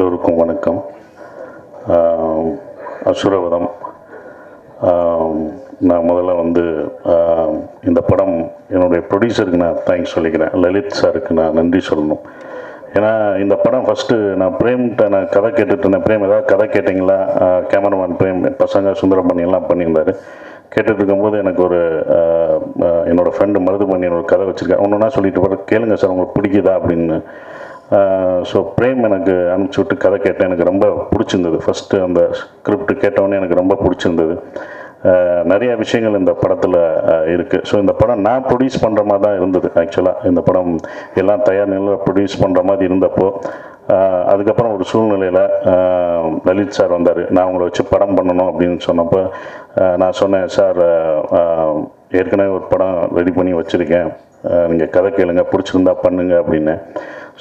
எல்லோருக்கும் வணக்கம். அசுரவதம். நான் முதல்ல வந்து இந்த படம் என்னுடைய ப்ரொடியூசருக்கு நான் தேங்க்ஸ் சொல்லிக்கிறேன். லலித் சாருக்கு நான் நன்றி சொல்லணும். ஏன்னா இந்த படம் ஃபஸ்ட்டு நான் பிரேம்கிட்ட நான் கதை கேட்டுட்டு இருந்தேன். பிரேம் ஏதாவது கதை கேட்டிங்களா? கேமராமேன் பிரேம் பசங்க சுந்தரமணி எல்லாம் பண்ணியிருந்தார். கேட்டுட்டு இருக்கும்போது எனக்கு ஒரு என்னோடய ஃப்ரெண்டு மருதுமணி ஒரு கதை வச்சுருக்கேன் ஒன்று சொல்லிட்டு போகிற கேளுங்க சார் உங்களுக்கு பிடிக்குதா? அப்படின்னு. ஸோ பிரேம் எனக்கு அனுப்பிச்சி விட்டு கதை கேட்டேன். எனக்கு ரொம்ப பிடிச்சிருந்தது. ஃபஸ்ட்டு அந்த ஸ்கிரிப்ட் கேட்டவொடனே எனக்கு ரொம்ப பிடிச்சிருந்தது. நிறையா நிறைய விஷயங்கள் இந்த படத்தில் இருக்குது ஸோ இந்த படம் நான் ப்ரொடியூஸ் பண்ணுற மாதிரி தான் இருந்தது ஆக்சுவலாக இந்த படம் எல்லாம் தயார் நிலையில் ப்ரொடியூஸ் பண்ணுற மாதிரி இருந்தப்போ அதுக்கப்புறம் ஒரு சூழ்நிலையில் லலித் சார் வந்தார். நான் உங்களை வச்சு படம் பண்ணணும் அப்படின்னு சொன்னப்போ நான் சொன்னேன் சார் ஏற்கனவே ஒரு படம் ரெடி பண்ணி வச்சுருக்கேன். நீங்கள் கதை கேளுங்க பிடிச்சிருந்தா பண்ணுங்க அப்படின்னு.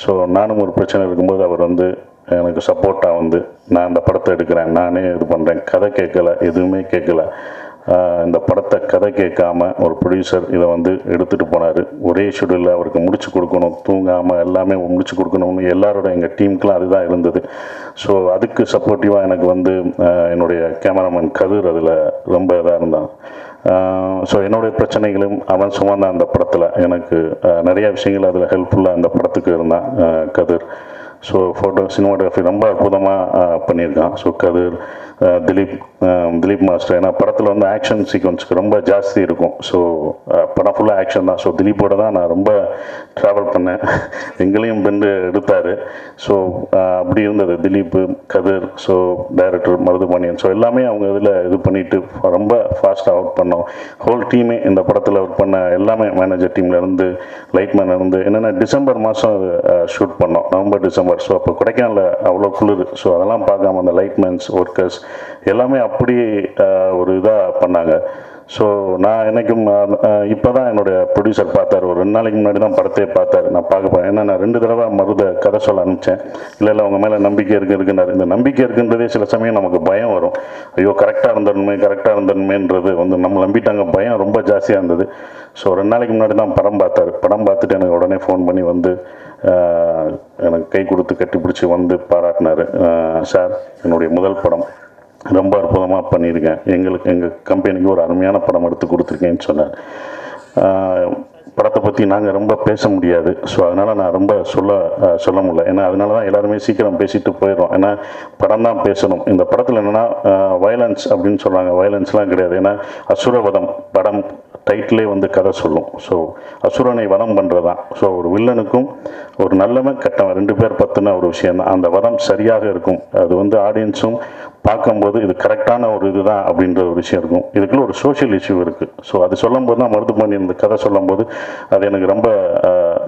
ஸோ நானும் ஒரு பிரச்சனை இருக்கும்போது அவர் வந்து எனக்கு சப்போர்ட்டாக வந்து நான் இந்த படத்தை எடுக்கிறேன் நானே இது பண்ணுறேன் கதை கேட்கல எதுவுமே கேட்கல. இந்த படத்தை கதை கேட்காம ஒரு ப்ரொடியூசர் இதை வந்து எடுத்துகிட்டு போனார். ஒரே ஷெடியூலில் அவருக்கு முடிச்சு கொடுக்கணும் தூங்காமல் எல்லாமே முடிச்சு கொடுக்கணும்னு எல்லாரோட எங்கள் டீமுக்கெலாம் அதுதான் இருந்தது. ஸோ அதுக்கு சப்போர்ட்டிவாக எனக்கு வந்து என்னுடைய கேமராமேன் கதிர் அதில் ரொம்ப இதாக இருந்தான். ஸோ என்னுடைய பிரச்சனைகளும் அவன் சுமந்தான் அந்த படத்தில் எனக்கு நிறையா நிறைய விஷயங்கள் அதில் ஹெல்ப்ஃபுல்லாக அந்த படத்துக்கு இருந்தான் கதிர். ஸோ ஃபோட்டோ சினிமாட்டோகிராஃபி ரொம்ப அற்புதமாக பண்ணியிருக்கான். So Kathir Dileep Dileep master. ஏன்னா படத்தில் வந்து ஆக்ஷன் சீக்வன்ஸுக்கு ரொம்ப ஜாஸ்தி இருக்கும். ஸோ படம் ஃபுல்லாக ஆக்ஷன் தான். ஸோ திலீப்போட தான் நான் ரொம்ப ட்ராவல் பண்ணேன். எங்களையும் பெண்டு எடுத்தார். ஸோ அப்படி இருந்தது. Dileep Kathir so director Marudhupaniyan so எல்லாமே அவங்க இதில் இது பண்ணிட்டு ரொம்ப ஃபாஸ்ட்டாக ஒர்க் பண்ணோம். ஹோல் டீமே இந்த படத்தில் ஒர்க் பண்ண எல்லாமே மேனேஜர் டீம்லேருந்து லைட்மேன் இருந்து என்னென்ன டிசம்பர் மாதம் ஷூட் பண்ணோம். November December. ஸோ அப்போ கொடைக்கானலில் அவ்வளோ குளிர். ஸோ அதெல்லாம் பார்க்காம அந்த லைட்மேன்ஸ் ஒர்க்கர்ஸ் எல்லாமே அப்படி ஒரு இதாக பண்ணாங்க. ஸோ நான் என்னைக்கும் இப்போ தான் என்னுடைய ப்ரொடியூசர் பார்த்தார். ஒரு ரெண்டு நாளைக்கு முன்னாடி தான் படத்தையே பார்த்தார். நான் பார்க்க போகிறேன் ஏன்னா நான் ரெண்டு தடவை மருத கதை சொல்ல அனுப்பிச்சேன் இல்லை இல்லை உங்கள் மேலே நம்பிக்கை இருக்கு இருக்குன்னாரு. இந்த நம்பிக்கை இருக்குன்றதே சில சமயம் நமக்கு பயம் வரும். ஐயோ கரெக்டாக இருந்துடணுமே கரெக்டாக இருந்துடணுமேன்றது வந்து நம்ம நம்பிட்டாங்க. பயம் ரொம்ப ஜாஸ்தியாக இருந்தது. ஸோ ரெண்டு நாளைக்கு முன்னாடி தான் படம் பார்த்தாரு. படம் பார்த்துட்டு எனக்கு உடனே ஃபோன் பண்ணி வந்து எனக்கு கை கொடுத்து கட்டிப்பிடிச்சி வந்து பாராட்டினார். சார் என்னுடைய முதல் படம். ரொம்ப அற்புதமாக பண்ணியிருக்கேன். எங்களுக்கு எங்கள் கம்பெனிக்கு ஒரு அருமையான படம் எடுத்து கொடுத்துருக்கேன்னு சொன்னார். படத்தை பற்றி நாங்கள் ரொம்ப பேச முடியாது. ஸோ அதனால் நான் ரொம்ப சொல்ல சொல்ல முடியல. ஏன்னா அதனால தான் எல்லாருமே சீக்கிரம் பேசிட்டு போயிடும் ஏன்னா படம் தான் பேசணும். இந்த படத்தில் என்னென்னா வயலன்ஸ் அப்படின்னு சொல்கிறாங்க வயலன்ஸ்லாம் கிடையாது. ஏன்னா அசுரவதம் படம் டைட்டிலே வந்து கதை சொல்லும். ஸோ அசுரனை வதம் பண்ணுறது தான் ஸோ ஒரு வில்லனுக்கும் ஒரு நல்லவன் கட்டவன். ரெண்டு பேர் பற்றின ஒரு விஷயம் தான் அந்த வதம் சரியாக இருக்கும். அது வந்து ஆடியன்ஸும் பார்க்கும்போது இது கரெக்டான ஒரு இதுதான் அப்படின்ற ஒரு விஷயம் இருக்கும். இதுக்குள்ள ஒரு சோஷியல் இஷ்யூ இருக்குது ஸோ அது சொல்லும்போது தான் மருத்துவமனை இந்த கதை சொல்லும்போது அது எனக்கு ரொம்ப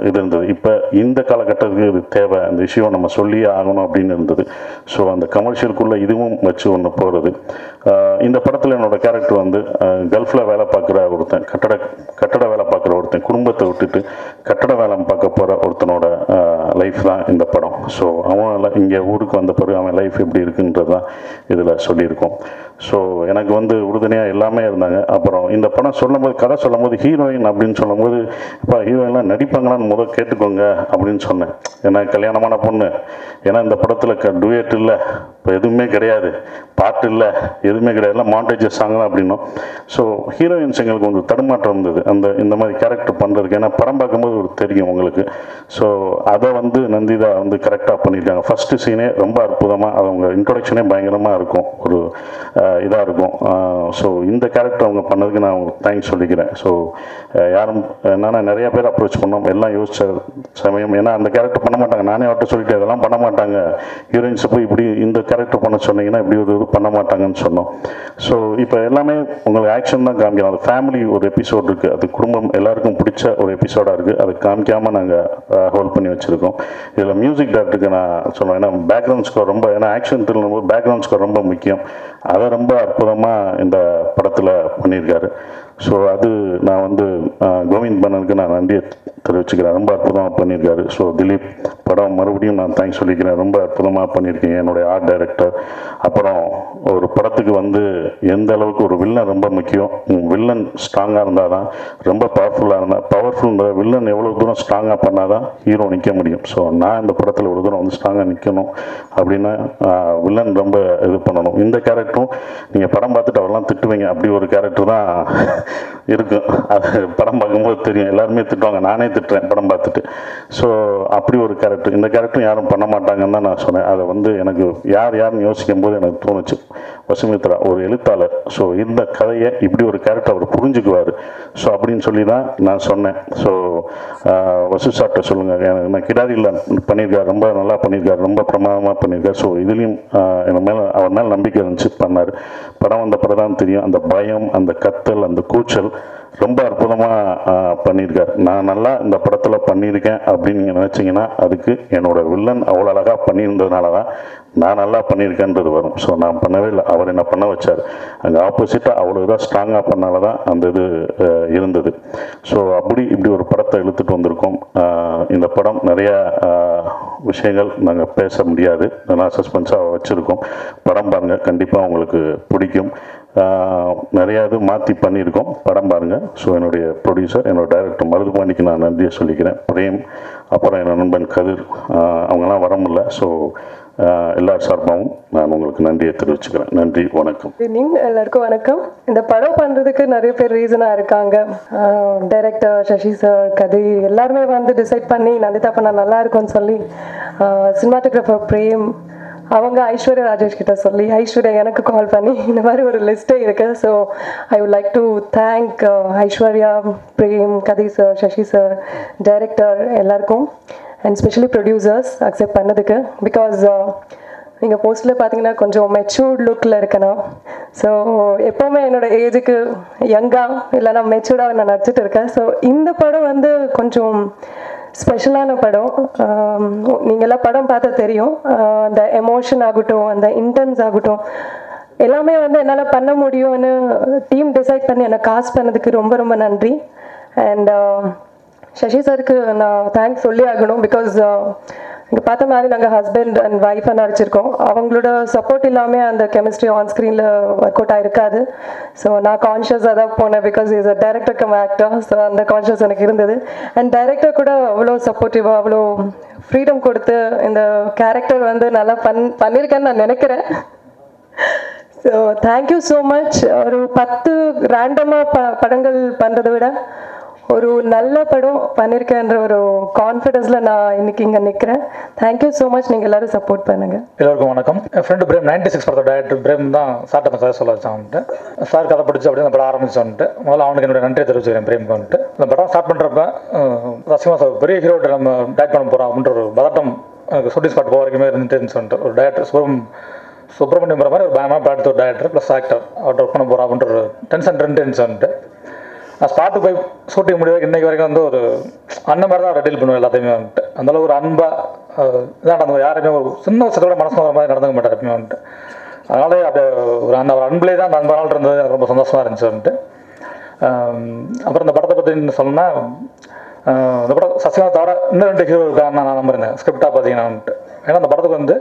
இது இருந்தது. இப்போ இந்த காலகட்டத்துக்கு இது தேவை. அந்த இஷ்யூவை நம்ம சொல்லியே ஆகணும் அப்படின்னு இருந்தது. ஸோ அந்த கமர்ஷியலுக்குள்ளே இதுவும் வச்சு ஒன்று போகிறது இந்த படத்தில் என்னோட கேரக்டர் வந்து கல்ஃபில் வேலை பார்க்குற ஒருத்தன் கட்டட கட்டட வேலை பார்க்குற ஒருத்தன் குடும்பத்தை விட்டுட்டு கட்டட வேலை பார்க்க போகிற ஒருத்தனோட லைஃப் தான் இந்த படம். ஸோ அவன் இங்கே ஊருக்கு வந்த பிறகு அவன் லைஃப் எப்படி இருக்குன்றது தான் இதில் சொல்லியிருக்கோம். ஸோ எனக்கு வந்து உறுதுணையாக எல்லாமே இருந்தாங்க. அப்புறம் இந்த படம் சொல்லும்போது கதை சொல்லும்போது ஹீரோயின் அப்படின்னு சொல்லும்போது இப்போ ஹீரோயின்லாம் நடிப்பாங்களான்னு முதல் கேட்டுக்கோங்க அப்படின்னு சொன்னேன். ஏன்னா கல்யாணமான பொண்ணு. ஏன்னா இந்த படத்தில் க டுவேட் இல்லை. இப்போ எதுவுமே கிடையாது. பாட்டு இல்லை. எதுவுமே கிடையாது. எல்லாம் மாண்டேஜஸ் சாங் தான் அப்படின்னும். ஸோ ஹீரோயின்ஸ் எங்களுக்கு கொஞ்சம் தடுமாற்றம் இருந்தது. அந்த இந்த மாதிரி கேரக்டர் பண்ணுறதுக்கு ஏன்னா படம் பார்க்கும்போது ஒரு தெரியும் உங்களுக்கு. ஸோ அதை வந்து நந்திதா வந்து கரெக்டாக பண்ணியிருக்காங்க. ஃபஸ்ட்டு சீனே ரொம்ப அற்புதமாக அவங்க இன்ட்ரொடக்ஷனே பயங்கரமாக இருக்கும். ஒரு இதாக இருக்கும். ஸோ இந்த கேரக்டர் அவங்க பண்ணதுக்கு நான் தேங்க்ஸ் சொல்லிக்கிறேன். ஸோ யாரும் என்னென்னா நிறைய பேர் அப்ரோச் பண்ணோம். எல்லாம் யோசிச்ச சமயம் ஏன்னா அந்த கேரக்டர் பண்ண மாட்டாங்க. நானே அவர்கிட்ட சொல்லிட்டேன் இதெல்லாம் பண்ண மாட்டாங்க. ஹீரோயின்ஸை போய் இப்படி இந்த கேரக்டர் பண்ண சொன்னீங்கன்னா இப்படி ஒரு இது பண்ண மாட்டாங்கன்னு சொன்னோம். ஸோ இப்போ எல்லாமே உங்களுக்கு ஆக்ஷன் தான் காமிக்கணும் அது ஃபேமிலி ஒரு எபிசோட் இருக்குது அது குடும்பம் எல்லாருக்கும் பிடிச்ச ஒரு எபிசோடாக இருக்குது அதை காமிக்காமல் நாங்கள் ஹோல்ட் பண்ணி வச்சுருக்கோம். இதில் மியூசிக் டேரக்டருக்கு நான் சொல்லுவேன் ஏன்னா பேக்ரவுண்ட் ஸ்கோர் ரொம்ப ஏன்னா ஆக்ஷன் திரும்ப போது பேக்ரவுண்ட் ஸ்கோர் ரொம்ப முக்கியம். அதை ரொம்ப அற்புதமாக இந்த படத்தில் பண்ணியிருக்காரு. ஸோ அது நான் வந்து கோவிந்த் பண்ணனுக்கு நான் நன்றியை தெரிவிச்சுக்கிறேன் ரொம்ப அற்புதமாக பண்ணியிருக்காரு. ஸோ திலீப் படம் மறுபடியும் நான் தேங்க்ஸ் சொல்லிக்கிறேன். ரொம்ப அற்புதமாக பண்ணியிருக்கேன் என்னுடைய ஆர்ட் டைரக்டர் அப்புறம் ஒரு படத்துக்கு வந்து எந்த அளவுக்கு ஒரு வில்லன் ரொம்ப முக்கியம் வில்லன் ஸ்ட்ராங்காக இருந்தால் தான் ரொம்ப பவர்ஃபுல்லாக இருந்தால் பவர்ஃபுல்ன்ற வில்லன் எவ்வளோ தூரம் ஸ்ட்ராங்காக பண்ணால் தான் ஹீரோ நிற்க முடியும். ஸோ நான் இந்த படத்தில் ஒரு தூரம் வந்து ஸ்ட்ராங்காக நிற்கணும் அப்படின்னா வில்லன் ரொம்ப இது பண்ணணும். இந்த கேரக்டரும் நீங்கள் படம் பார்த்துட்டு அவரெல்லாம் திட்டுவீங்க. அப்படி ஒரு கேரக்டர் தான் இருக்கும். அது படம் பார்க்கும்போது தெரியும். எல்லாருமே திட்டுவாங்க. நானே திட்டுறேன் படம் பார்த்துட்டு. ஸோ அப்படி ஒரு கேரக்டர் இந்த கேரக்டரும் யாரும் பண்ண மாட்டாங்கன்னு தான் நான் சொன்னேன். அதை வந்து எனக்கு யார் யாருன்னு யோசிக்கும் போது எனக்கு தோணுச்சு. வசுமித்ரா ஒரு எழுத்தாளர். ஸோ இந்த கதையை இப்படி ஒரு கேரக்டர் அவர் புரிஞ்சுக்குவார். ஸோ அப்படின்னு சொல்லி தான் நான் சொன்னேன். ஸோ வசு சாப்பிட்ட சொல்லுங்கள் எனக்கு நான் கிடாரியில் பண்ணியிருக்காரு. ரொம்ப நல்லா பண்ணியிருக்காரு. ரொம்ப பிரமாதமாக பண்ணியிருக்காரு. ஸோ இதுலேயும் என் மேலே அவர் மேலே நம்பிக்கை இருந்துச்சு பண்ணார். படம் வந்த படம் தான் தெரியும். அந்த பயம் அந்த கத்தல் அந்த கூச்சல் ரொம்ப அற்புதமாக பண்ணியிருக்கார். நான் நல்லா இந்த படத்தில் பண்ணியிருக்கேன் அப்படின்னு நீங்கள் நினச்சிங்கன்னா அதுக்கு என்னோடய வில்லன் அவ்வளோ அழகாக பண்ணியிருந்ததுனால தான் நான் நல்லா பண்ணியிருக்கேன்றது வரும். ஸோ நான் பண்ணவே இல்லை. அவர் என்ன பண்ண வச்சார். அங்கே ஆப்போசிட்டாக அவ்வளோ இதாக ஸ்ட்ராங்காக பண்ணால தான் அந்த இது இருந்தது. ஸோ அப்படி இப்படி ஒரு படத்தை இழுத்துட்டு வந்திருக்கோம். இந்த படம் நிறையா விஷயங்கள் நாங்கள் பேச முடியாது. நான் சஸ்பென்ஸாக வச்சுருக்கோம். படம் பாருங்கள் கண்டிப்பாக உங்களுக்கு பிடிக்கும். நிறையா இது மாற்றி பண்ணியிருக்கோம். படம் பாருங்கள் ஸோ என்னுடைய ப்ரொடியூசர் என்னோட டைரக்டர் மருதுபாண்டிக்கு நான் நன்றியை சொல்லிக்கிறேன். பிரேம் அப்புறம் என்னோட நண்பன் கதிர் அவங்கெல்லாம் வர முடியல. ஸோ எல்லா சார்பாகவும் நான் உங்களுக்கு நன்றியை தெரிவிச்சுக்கிறேன். நன்றி வணக்கம். ஈவினிங் எல்லாருக்கும் வணக்கம். இந்த படம் பண்ணுறதுக்கு நிறைய பேர் ரீசனாக இருக்காங்க. டைரக்டர் சசி சார் கதி எல்லாருமே வந்து டிசைட் பண்ணி நந்திதா பண்ணால் நல்லா இருக்கும்னு சொல்லி சினிமாட்டோகிராஃபர் பிரேம் அவங்க ஐஸ்வர்யா ராஜேஷ் கிட்ட சொல்லி ஐஸ்வர்யா எனக்கு கால் பண்ணி. இந்த மாதிரி ஒரு லிஸ்ட்டே இருக்கு. So I would like to thank Aishwarya Prem Kathi sir Sasi sir director எல்லாருக்கும் அண்ட் ஸ்பெஷலி ப்ரொடியூசர்ஸ் அக்செப்ட் பண்ணதுக்கு. பிகாஸ் uh, நீங்கள் போஸ்டில் பார்த்தீங்கன்னா கொஞ்சம் மெச்சூர்ட் லுக்கில் இருக்கணும். ஸோ எப்போவுமே என்னோட ஏஜுக்கு யங்காக இல்லைனா மெச்சூர்டாக நான் நடிச்சிட்டு இருக்கேன். ஸோ இந்த படம் வந்து கொஞ்சம் ஸ்பெஷலான படம் நீங்கள்லாம் படம் பார்த்தா தெரியும். அந்த எமோஷன் ஆகட்டும் அந்த இன்டென்ஸ் ஆகட்டும். எல்லாமே வந்து என்னால் பண்ண முடியும்னு டீம் டிசைட் பண்ணி என்னை காஸ்ட் பண்ணதுக்கு ரொம்ப ரொம்ப நன்றி. அண்ட் சசி சாருக்கு நான் தேங்க்ஸ் சொல்லி ஆகணும் பிகாஸ் இங்கே பார்த்த மாதிரி நாங்கள் ஹஸ்பண்ட் அண்ட் ஒய்ஃபாக நடிச்சிருக்கோம். அவங்களோட சப்போர்ட் இல்லாமல் அந்த கெமிஸ்ட்ரி ஆன் ஸ்க்ரீனில் ஒர்க் அவுட் ஆயிருக்காது. ஸோ நான் கான்ஷியஸாக தான் போனேன் because is a director cum actor so அந்த கான்ஷியஸ் எனக்கு இருந்தது. அண்ட் டைரக்டர் கூட அவ்வளோ சப்போர்ட்டிவாக அவ்வளோ ஃப்ரீடம் கொடுத்து இந்த கேரக்டர் வந்து நல்லா பண் பண்ணியிருக்கேன்னு நான் நினைக்கிறேன். ஸோ தேங்க்யூ ஸோ மச் ஒரு பத்து ரேண்டமாக ப படங்கள் பண்ணுறதை விட ஒரு நல்ல படம் பண்ணியிருக்கேன்ற ஒரு கான்ஃபிடென்ஸில் நான் இன்னைக்கு இங்கே நிற்கிறேன் தேங்க்யூ ஸோ மச் நீங்கள் எல்லாரும் சப்போர்ட் பண்ணுங்கள் எல்லாருக்கும் வணக்கம். என் ஃப்ரெண்டு பிரேம் நைன்டி சிக்ஸ் படத்தோட டேரக்டர் பிரேம் தான் சார்ட்ட அந்த கதை சொல்ல வச்சான்ட்டு சார் கதை பிடிச்சி அப்படியே அந்த படம் ஆரம்பிச்சோன்ட்டு முதல்ல அவனுக்கு என்னோட நன்றியை தெரிவிச்சுக்கிறேன் பிரேம் வந்துட்டு இந்த படம் ஸ்டார்ட் பண்ணுறப்ப ரசிகமா சார் பெரிய ஹீரோட்ட நம்ம டேட் பண்ண போகிறோம் அப்படின்ற ஒரு பதட்டம் எனக்கு ஷூட்டிங் ஸ்பாட் போகிற வரைக்குமே இருந்துட்டு சொல்லிட்டு ஒரு டேரக்டர் சுப்ரம் சுப்பிரமணியம் மாதிரி ஒரு பயமாக பார்த்து ஒரு டேரக்டர் ப்ளஸ் ஆக்டர் அவர்கிட்ட ஒர்க் பண்ண போகிறோம் அப்படின்ற ஒரு டென்ஷன் டென்ஷன் வந்துட்டு நான் ஸ்பாட்டு போய் ஷூட்டிங் முடிவு இன்றைக்கு வரைக்கும் வந்து ஒரு அண்ணன் மாதிரி தான் டீல் பண்ணுவேன் எல்லாத்தையுமே வந்துட்டு. அந்தளவு ஒரு அன்பாக இதான் நடந்து யாருமே ஒரு சின்ன விஷயத்தோட மனசு வர மாதிரி நடந்துக்க மாட்டார் எப்பயுமே வந்துட்டு. அதனால அப்படியே ஒரு அண்ணன் ஒரு அன்பிலே தான் அந்த அன்பு நாள் இருந்தது. எனக்கு ரொம்ப சந்தோஷமாக இருந்துச்சு வந்துட்டு. அப்புறம் இந்த படத்தை பற்றி சொல்லணும்னா இந்த படம் சசிகலா தவிர இன்னும் ரெண்டு ஹீரோ இருக்காங்க நான் நம்புறேன் ஸ்கிரிப்டாக பார்த்தீங்கன்னா வந்துட்டு. ஏன்னா அந்த படத்துக்கு வந்து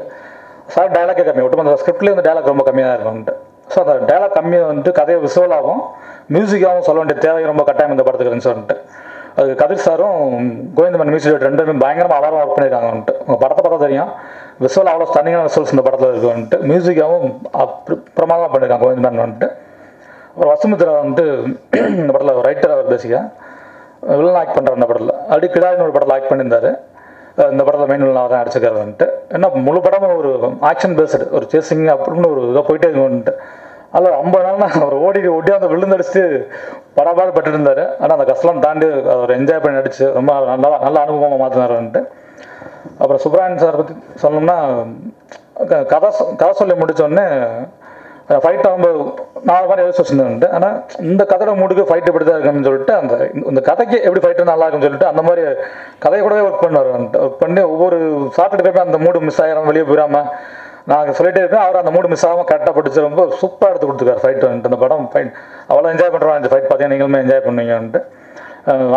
சார் டைலாக்கே கம்மி. ஒட்டுமொத்த அந்த ஸ்கிரிப்ட்லேயே வந்து டயலாக் ரொம்ப கம்மியாக இருக்கும் வந்துட்டு. ஸோ அந்த டைலாக் கம்மியாக வந்துட்டு கதையை விசுவலாகவும் மியூசிக்காகவும் சொல்ல வேண்டிய தேவை ரொம்ப கட்டாயம் இந்த படத்துக்கு இருந்துச்சு வந்துட்டு அது கதிர் சாரும் கோவிந்தமன் மியூசிக் ரெண்டுமே பயங்கரமாக அலாரம் ஒர்க் பண்ணியிருக்காங்க வந்துட்டு உங்கள் படத்தை பார்த்தா தெரியும். விசுவல் அவ்வளோ ஸ்டன்னிங்கான விசுவல்ஸ் இந்த படத்தில் இருக்கு வந்துட்டு மியூசிக்காகவும் அப்~ பிரமாதமாக பண்ணியிருக்காங்க கோவிந்தமன் வந்துட்டு அப்புறம் வசுமித்ரா வந்துட்டு இந்த படத்தில் ரைட்டர் அவர் பேசிக்காக வில்லன் ஆக்ட் பண்ணுற இந்த படத்தில். அப்படி கிடாரின்னு ஒரு படத்தில் ஆக்ட் பண்ணியிருந்தாரு. இந்த படத்தில் மெயின் வில்லன் தான் அடிச்சுக்காரு வந்துட்டு ஏன்னா முழு படமும் ஒரு ஆக்ஷன் பேஸ்டு ஒரு சேசிங் அப்படின்னு ஒரு இதாக போயிட்டே இருக்கு வந்துட்டு அதில் ஐம்பது நாள் நான் அவர் ஓடி ஓடி அந்த விழுந்தடிச்சு படாபாடு பட்டு இருந்தார். ஆனால் அந்த கஷ்டம் தாண்டி அவர் என்ஜாய் பண்ணி நடிச்சு ரொம்ப நல்லா நல்ல அனுபவமாக மாற்றினாருன்ட்டு அப்புறம் சுப்ராயன் சார் பற்றி சொல்லணும்னா க- கதை சொ- கதை சொல்லி முடித்தோடனே ஃபைட் ஆகும்போது நான் மாதிரி யோசிச்சு வச்சுருந்தேன் ஆனால் இந்த கதையோட மூடுக்கு ஃபைட் எப்படி தான் இருக்குன்னு சொல்லிட்டு அந்த இந்த கதைக்கு எப்படி ஃபைட் நல்லா இருக்குன்னு சொல்லிட்டு அந்த மாதிரி கதையை கூடவே ஒர்க் பண்ணுவார் ஒர்க் பண்ணி ஒவ்வொரு சாப்பிட்டுட்டு அந்த மூடு மிஸ் ஆகிடும் வெளியே போயிடாம நாங்கள் சொல்லிட்டே இருப்பேன். அவர் அந்த மூடு மிஸ் ஆகாமல் கரெக்டாக படிச்சு ரொம்ப சூப்பராக எடுத்து கொடுத்துருக்காரு ஃபைட் வந்துட்டு அந்த படம் ஃபைட் அவ்வளோ என்ஜாய் பண்ணுறோம் இந்த ஃபைட் பார்த்தீங்கன்னா நீங்களுமே என்ஜாய் பண்ணுவீங்கன்ட்டு.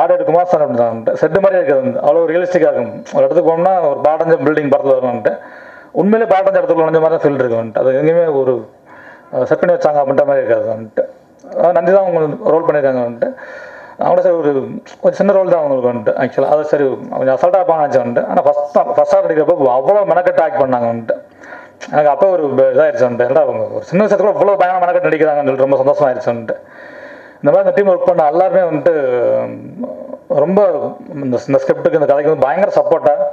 ஆடோட குமார் சார் அப்படின்னு செட்டு மாதிரியே இருக்காது அவ்வளோ ரியலிஸ்டிக்காக இருக்கும். ஒரு இடத்துக்கு போனோம்னா ஒரு பாடஞ்ச பில்டிங் படத்தில் வருவான்ட்டு உண்மையிலே பாடஞ்ச இடத்துக்கு நுழைஞ்ச மாதிரி தான் ஃபீல் இருக்கு வந்துட்டு. அது எங்கேயுமே ஒரு செட் பண்ணி வச்சாங்க அப்படின்ற மாதிரி இருக்காது வந்துட்டு. நந்தி தான் அவங்க ரோல் பண்ணியிருக்காங்க வந்துட்டு. அவங்கள சரி ஒரு கொஞ்சம் சின்ன ரோல் தான் அவங்களுக்கு வந்துட்டு ஆக்சுவலாக அது சரி கொஞ்சம் அசால்ட்டாக இருப்பாங்க நினச்சேன் வந்துட்டு. ஆனால் ஃபஸ்ட் ஃபஸ்ட் ஆஃப் அடிக்கிறப்போ அவ்வளோ மெனக்கெட்டு ஆக்ட் பண்ணாங்க வந்துட்டு. எனக்கு அப்போ ஒரு இதாகிடுச்சு வந்துட்டு அவங்க ஒரு சின்ன விஷயத்துல இவ்வளோ பயங்கர மெனக்கட்டு நடிக்கிறாங்கன்னு சொல்லிட்டு ரொம்ப சந்தோஷமாக ஆயிடுச்சு வந்துட்டு இந்த மாதிரி இந்த டீம் ஒர்க் பண்ண எல்லாருமே வந்துட்டு ரொம்ப இந்த இந்த ஸ்கிரிப்டுக்கு இந்த கதைக்கு வந்து பயங்கர சப்போர்ட்டாக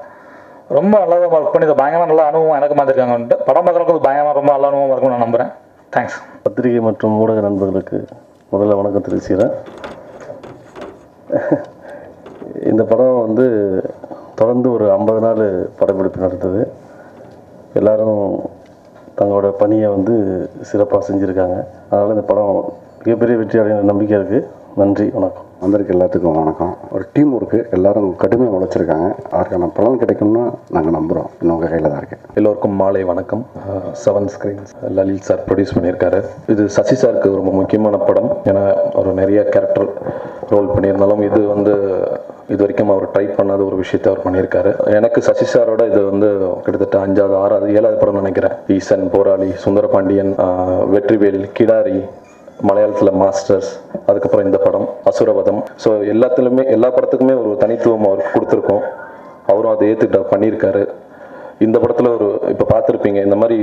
ரொம்ப நல்லா ஒர்க் பண்ணி இதை பயங்கரமாக நல்ல அனுபவம் எனக்கு மாதிரிருக்காங்க வந்துட்டு படம் பார்க்குறதுக்கு பயங்கரமாக ரொம்ப நல்ல அனுபவம் இருக்கும்னு நான் நம்புகிறேன் தேங்க்ஸ் பத்திரிகை மற்றும் ஊடக நண்பர்களுக்கு முதல்ல வணக்கம் தெரிவிச்சுக்கிறேன். இந்த படம் வந்து தொடர்ந்து ஒரு ஐம்பது நாள் படப்பிடிப்பு நடந்தது. எல்லாரும் தங்களோட பணியை வந்து சிறப்பாக செஞ்சுருக்காங்க. அதனால் இந்த படம் மிகப்பெரிய வெற்றி அடையும் நம்பிக்கை இருக்குது நன்றி வணக்கம். வந்திருக்க எல்லாத்துக்கும் வணக்கம். ஒரு டீம் ஒர்க்கு எல்லாரும் கடுமையாக உழைச்சிருக்காங்க. அதற்கான பலன் கிடைக்கும்னு நாங்கள் நம்புகிறோம் இன்னும் உங்கள் கையில் தான் இருக்குது எல்லோருக்கும் மாலை வணக்கம். Seven screens Lalit sir produce பண்ணியிருக்காரு. இது சசி சாருக்கு ரொம்ப முக்கியமான படம். ஏன்னா அவர் நிறைய கேரக்டர் ரோல் பண்ணியிருந்தாலும் இது வந்து இது வரைக்கும் அவர் ட்ரை பண்ணாத ஒரு விஷயத்த அவர் பண்ணியிருக்காரு. எனக்கு சசி சாரோட இது வந்து கிட்டத்தட்ட அஞ்சாவது ஆறாவது ஏழாவது படம் நினைக்கிறேன். ஈசன் போராளி சுந்தரபாண்டியன் வெற்றிவேல் கிடாரி மலையாளத்தில் மாஸ்டர்ஸ் அதுக்கப்புறம் இந்த படம் அசுரவதம். ஸோ எல்லாத்துலேயுமே எல்லா படத்துக்குமே ஒரு தனித்துவம் அவருக்கு கொடுத்துருக்கோம். அவரும் அதை ஏற்றுக்கிட்ட பண்ணியிருக்காரு. இந்த படத்தில் ஒரு இப்போ பார்த்துருப்பீங்க இந்த மாதிரி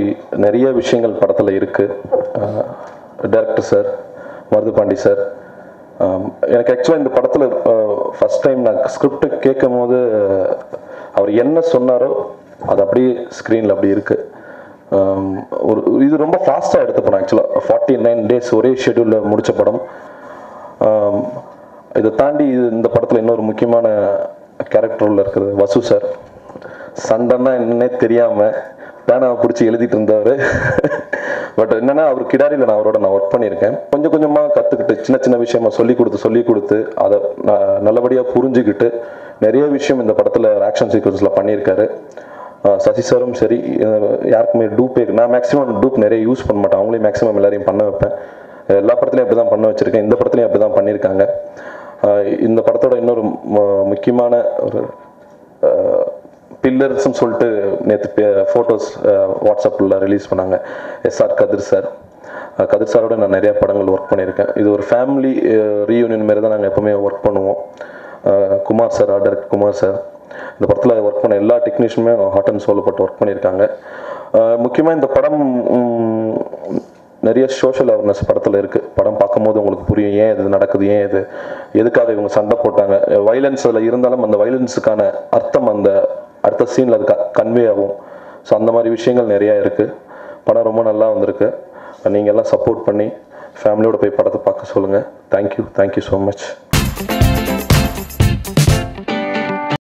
நிறைய விஷயங்கள் படத்தில் இருக்குது டேரக்டர் சார் மருதுபாண்டி சார் எனக்கு ஆக்சுவலாக இந்த படத்தில் ஃபஸ்ட் டைம் நான் ஸ்கிரிப்ட் கேட்கும் போது அவர் என்ன சொன்னாரோ அது அப்படியே ஸ்க்ரீனில் அப்படி இருக்குது ஒரு இது ரொம்ப ஃபாஸ்ட்டாக எடுத்த படம் ஆக்சுவலாக ஃபார்ட்டி நைன் டேஸ் ஒரே ஷெடியூலில் முடித்த படம். இதை தாண்டி இது இந்த படத்தில் இன்னொரு முக்கியமான கேரக்டர் உள்ள இருக்கிறது வசு சார் சண்டைன்னா என்னன்னே தெரியாமல் பேனாவை பிடிச்சி எழுதிட்டு இருந்தவர் பட் என்னன்னா அவர் கிடாரியில் நான் அவரோட நான் ஒர்க் பண்ணியிருக்கேன். கொஞ்சம் கொஞ்சமாக கற்றுக்கிட்டு சின்ன சின்ன விஷயமா சொல்லி கொடுத்து சொல்லி கொடுத்து அதை நான் நல்லபடியாக புரிஞ்சுக்கிட்டு நிறைய விஷயம் இந்த படத்தில் ஆக்ஷன் சீக்வன்ஸில் பண்ணியிருக்காரு. சசி சாரும் சரி யாருக்குமே டூப்பே நான் மேக்ஸிமம் டூப் நிறைய யூஸ் பண்ண மாட்டேன். அவங்களே மேக்ஸிமம் எல்லாரையும் பண்ண வைப்பேன். எல்லா படத்துலையும் அப்படி தான் பண்ண வச்சுருக்கேன். இந்த படத்துலையும் அப்படி தான் பண்ணியிருக்காங்க இந்த படத்தோட இன்னொரு முக்கியமான ஒரு பில்லர்ஸ்னு சொல்லிட்டு நேற்று ஃபோட்டோஸ் வாட்ஸ்அப்பில் ரிலீஸ் பண்ணாங்க. எஸ்ஆர் கதிர் சார் கதிர் சாரோட நான் நிறைய படங்கள் ஒர்க் பண்ணியிருக்கேன். இது ஒரு ஃபேமிலி ரீயூனியன் மாரி தான் நாங்கள் எப்போவுமே ஒர்க் பண்ணுவோம். குமார் சார் ஆர்டர் குமார் சார் இந்த படத்தில் ஒர்க் பண்ண எல்லா டெக்னீஷியனுமே ஹாட் அண்ட் சோலை போட்டு ஒர்க் பண்ணியிருக்காங்க. முக்கியமாக இந்த படம் நிறைய சோஷியல் அவேர்னஸ் படத்தில் இருக்குது படம் பார்க்கும்போது உங்களுக்கு புரியும் ஏன் இது நடக்குது ஏன் இது? எதுக்காக இவங்க சண்டை போட்டாங்க? வைலன்ஸ் அதில் இருந்தாலும் அந்த வைலன்ஸுக்கான அர்த்தம் அந்த அடுத்த சீனில் அது கன்வே ஆகும். ஸோ அந்த மாதிரி விஷயங்கள் நிறையா இருக்குது படம் ரொம்ப நல்லா வந்திருக்கு. நீங்கள் எல்லாம் சப்போர்ட் பண்ணி ஃபேமிலியோட போய் படத்தை பார்க்க சொல்லுங்கள் தேங்க்யூ தேங்க்யூ ஸோ மச்